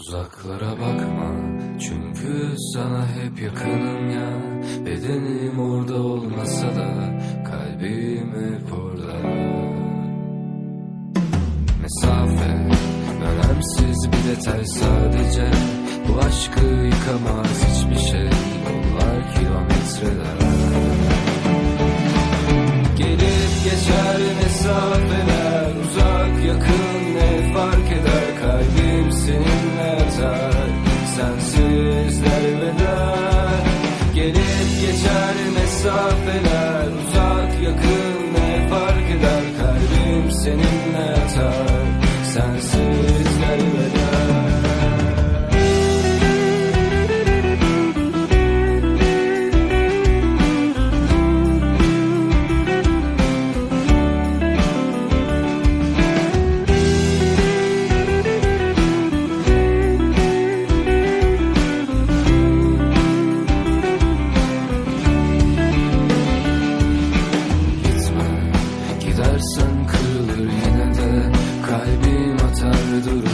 Uzaklara bakma çünkü sana hep yakınım ya. Bedenim orada olmasa da kalbim hep orada. Mesafe önemsiz bir detay sadece. Bu aşkı yıkamaz hiçbir şey ne fark eder Kalbim seninle atar Sensiz derbeder Gelip geçer mesafeler Uzak yakın ne fark eder? Kalbim seninle kırılır yine de. Kalbim atar durur